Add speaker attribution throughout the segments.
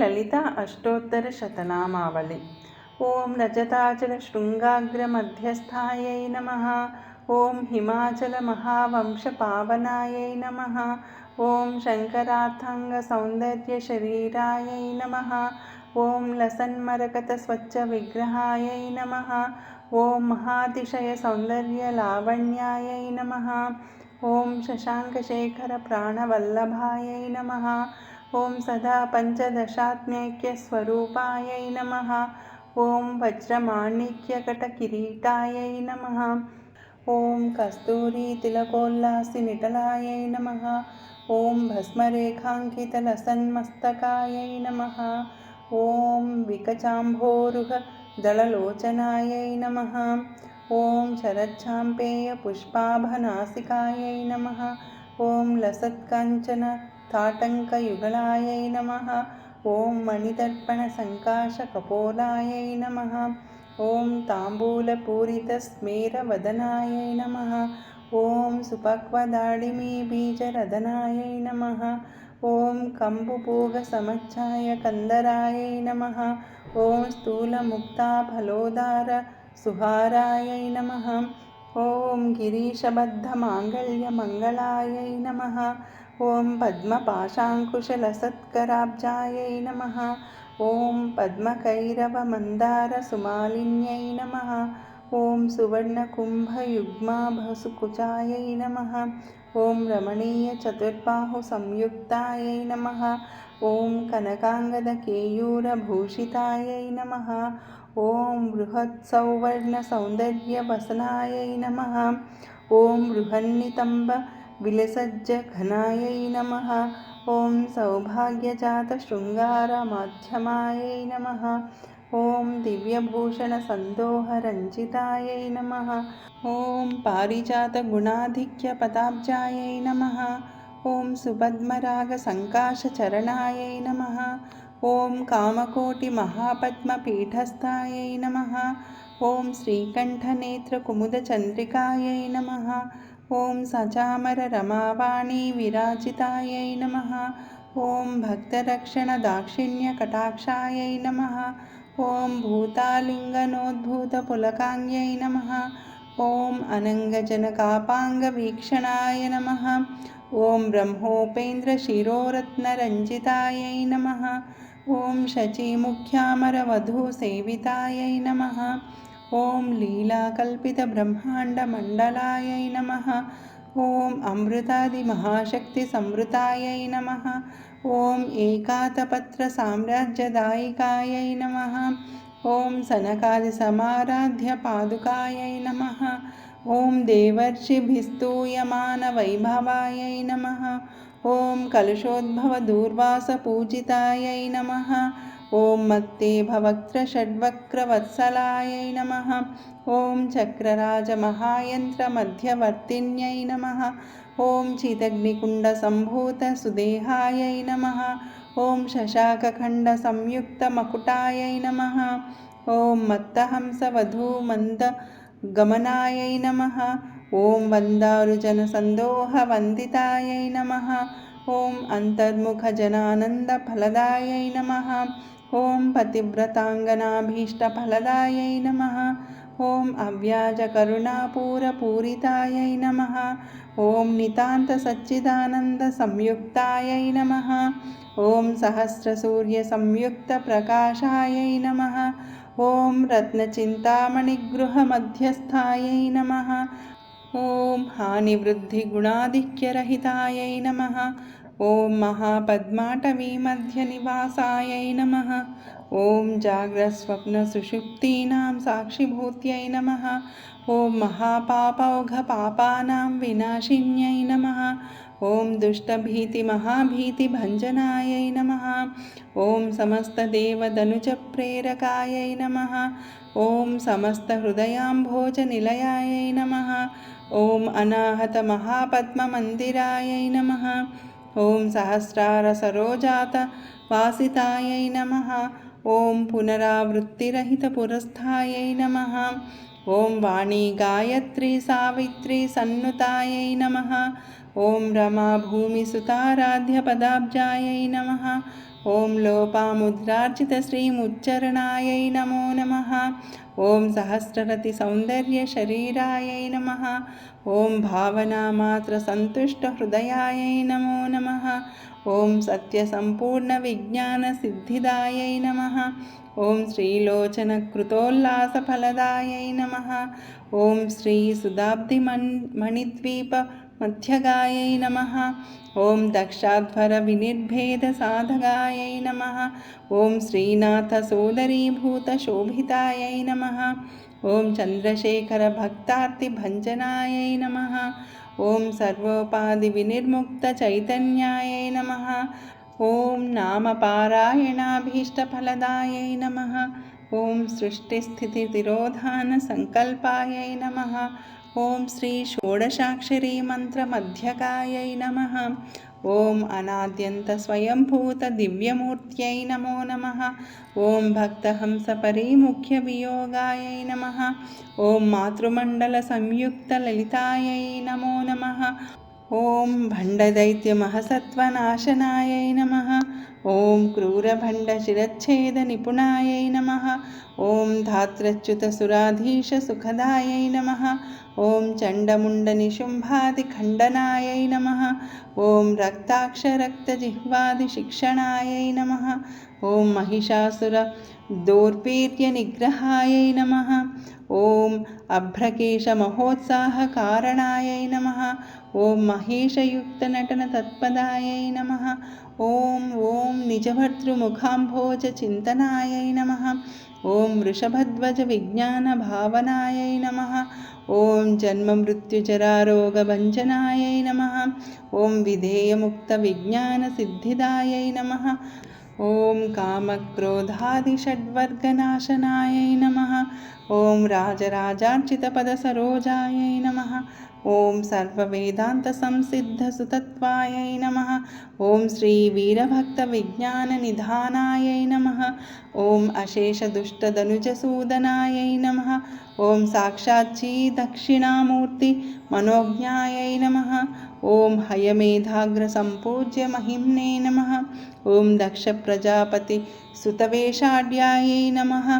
Speaker 1: ललिता अष्टोत्तरशतनामावलि। ॐ रजताचलशृङ्गाग्रमध्यस्थायै नमः। ॐ हिमाचलमहावंशपावनायै नमः। ॐ शङ्करार्थाङ्गसौन्दर्यशरीरायै नमः। ॐ लसन्मरकतस्वच्छविग्रहायै नमः। ॐ महातिशयसौन्दर्यलावण्यायै नमः। ॐ शशाङ्कशेखरप्राणवल्लभायै नमः ॐ सदा पञ्चदशात्मैक्यस्वरूपायै नमः। ॐ वज्रमाणिक्यकटकिरीटायै नमः। ॐ कस्तूरीतिलकोल्लासिनिटलायै नमः। ॐ भस्मरेखाङ्कितलसन्मस्तकायै नमः। ॐ विकचाम्भोरुहदललोचनायै नमः। ॐ शरच्छाम्पेयपुष्पाभनासिकायै नमः। ॐ लसत्काञ्चन ताटङ्कयुगलायै नमः। ॐ मणिदर्पणसङ्काशकपोलायै नमः। ॐ ताम्बूलपूरितस्मेरवदनायै नमः। ॐ सुपक्वदाडिमीबीजरदनायै नमः। ॐ कम्बुपूगसमच्छायकन्दरायै नमः। ॐ स्थूलमुक्ताफलोदारसुहारायै नमः। ॐ गिरीशबद्धमाङ्गल्यमङ्गलायै नमः ॐ पद्मपाशाङ्कुशलसत्कराब्जायै नमः। ॐ पद्मकैरवमन्दारसुमालिन्यै नमः। ॐ सुवर्णकुम्भयुग्माभसुकुचायै नमः। ॐ रमणीयचतुर्बाहुसंयुक्तायै नमः। ॐ कनकाङ्गदकेयूरभूषितायै नमः। ॐ बृहत्सौवर्णसौन्दर्यवसनायै नमः। ॐ बृहन्नितम्बविलसज्जघनायै नमः ॐ सौभाग्यजातशृङ्गारमाध्यमायै नमः ॐ दिव्यभूषणसन्दोहरञ्जितायै नमः ॐ पारिजातगुणाधिक्यपदाब्जायै नमः ॐ सुपद्मरागसङ्काशचरणायै नमः ॐ कामकोटिमहापद्मपीठस्थायै नमः ॐ श्रीकण्ठनेत्रकुमुदचन्द्रिकायै नमः ॐ सचामररमावाणीविराजितायै नमः। ॐ भक्तरक्षणदाक्षिण्यकटाक्षायै नमः। ॐ भूतालिङ्गनोद्भूतपुलकाङ्ग्यै नमः। ॐ अनङ्गजनकापाङ्गवीक्षणाय नमः। ॐ ब्रह्मोपेन्द्रशिरोरत्नरञ्जितायै नमः। ॐ शचीमुख्यामरवधूसेवितायै नमः ఓం లీలాకల్పిత బ్రహ్మాండ మండలాయై నమ. ఓం అమృతాది మహాశక్తి సంవృతాయై నమ. ఓం ఏకాతపత్ర సామ్రాజ్యదాయికాయై నమ. ఓం సనకాది సమారాధ్య పాదుకాయై నమ. ఓం దేవర్షిభిస్తూయమాన వైభవాయై నమ. ఓం కలుషోద్భవ దూర్వాస పూజితాయై నమ. ఓం మత్తే భవక్ర షడ్వక్రవత్సలాయ నమ. ఓం చక్రరాజ మహాయంత్ర మధ్యవర్తిన్యై నమ. ఓం చిదగ్నికుండ సంభూత సుదేహాయ నమ. ఓం శశాఖండ సంయుక్త మకుటాయ నమ. ఓం మత్తహంసవధూమంద గమనాయ నమ. ఓం వందారుజన సందోహ వందితాయ నమ. ఓం అంతర్ముఖ జనానంద ఫలదాయ నమ. ॐ पतिव्रताङ्गनाभीष्टफलदायै नमः। ॐ अव्याजकरुणापूरपूरितायै नमः। ॐ नितान्तसच्चिदानन्दसंयुक्तायै नमः। ॐ सहस्रसूर्यसंयुक्तप्रकाशायै नमः। ॐ रत्नचिन्तामणिगृहमध्यस्थायै नमः। ॐ हानिवृद्धिगुणाधिक्यरहितायै नमः ॐ महापद्माटवीमध्यनिवासायै नमः। ॐ जाग्रस्वप्नसुषुप्तीनां साक्षिभूत्यै नमः। ॐ महापापौघपापानां विनाशिन्यै नमः। ॐ दुष्टभीतिमहाभीतिभञ्जनायै नमः। ॐ समस्तदेवदनुजप्रेरकायै नमः। ॐ नमः। ॐ अनाहतमहापद्ममन्दिरायै नमः। ॐ सहस्रारसरोजातवासितायै नमः। ॐ पुनरावृत्तिरहितपुरस्थायै नमः। ॐ वाणी गायत्री सावित्री सन्नुतायै नमः। ॐ रमाभूमिसुताराध्यपदाब्जायै नमः ॐ लोपामुद्रार्जितश्रीमुच्चरणायै नमो नमः। ॐ सहस्ररतिसौन्दर्यशरीरायै नमः। ॐ भावनामात्रसन्तुष्टहृदयायै नमो नमः। ॐ सत्यसम्पूर्णविज्ञानसिद्धिदायै नमः। ॐ श्रीलोचनकृतोल्लासफलदायै नमः। ॐ श्रीसुधाब्धिमन् मणिद्वीपमध्यगायै नमः। ॐ दक्षाध्वरविनिर्भेदसाधकायै नमः। ॐ श्रीनाथसोदरीभूतशोभितायै नमः। ॐ चन्द्रशेखरभक्तार्तिभञ्जनायै नमः। ॐ सर्वोपाधिविनिर्मुक्तचैतन्यायै नमः। ॐ नामपारायणाभीष्टफलदायै नमः। ॐ सृष्टिस्थितितिरोधानसङ्कल्पायै नमः। ఓం శ్రీ షోడశాక్షరీ మంత్రమధ్యకాయై నమ. ఓం అనాద్యంత స్వయంభూత దివ్యమూర్త్యై నమో నమ. ఓం భక్తహంస పరిముఖ్య వియోగాయై నమ. ఓం మాతృమండల సంయుక్త లలితాయై నమో నమ. ఓం భండదైత్యమహసత్వనాశనాయై నమ. ఓం క్రూరభండశిరచ్ఛేద నిపుణాయై నమ. ఓం ధాత్రచ్యుతసురాధీశసుఖదాయై నమ. ఓం చండముండనిశుంభాదిఖండనాయై నమ. ఓం రక్తాక్షరక్తజిహ్వాదిశిక్షణాయై నమ. ఓం మహిషాసుర దౌర్పీర్యనిగ్రహాయై నమ. ఓం అభ్రకేశమహోత్సాహకారణాయై నమ. ॐ महेशयुक्तनटनतत्पदायै नमः। ॐ ॐ निजभर्तृमुखाम्भोजचिन्तनायै नमः। ॐ वृषभध्वजविज्ञानभावनायै नमः। ॐ जन्ममृत्युजरारोगभञ्जनायै नमः। ॐ विधेयमुक्तविज्ञानसिद्धिदायै नमः। ॐ कामक्रोधादिषड्वर्गनाशनायै नमः। ॐ राजराजार्चितपदसरोजायै नमः ॐ सर्ववेदान्तसंसिद्धसुतत्वायै नमः। ॐ श्रीवीरभक्तविज्ञाननिधानायै नमः। ॐ अशेषदुष्टदनुजसूदनायै नमः। ॐ साक्षाच्ची दक्षिणामूर्तिमनोज्ञायै नमः। ॐ हयमेधाग्रसम्पूज्य महिम्ने नमः। ॐ दक्षप्रजापतिसुतवेषाढ्यायै नमः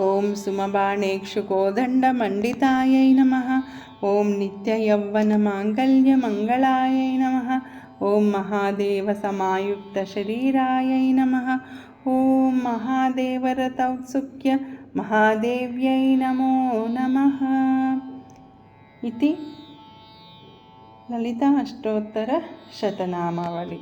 Speaker 1: ఓం సుమబాణేక్షుకోదండమండితాయై నమ. ఓం నిత్యయౌవన మాంగళ్యమంగళాయై నమ. ఓం మహాదేవ సమాయుక్త శరీరాయై నమ. ఓం మహాదేవరతౌత్సుక్య మహాదేవ్యై నమో నమ. ఇది లలిత అష్టోత్తర శతనామావళి.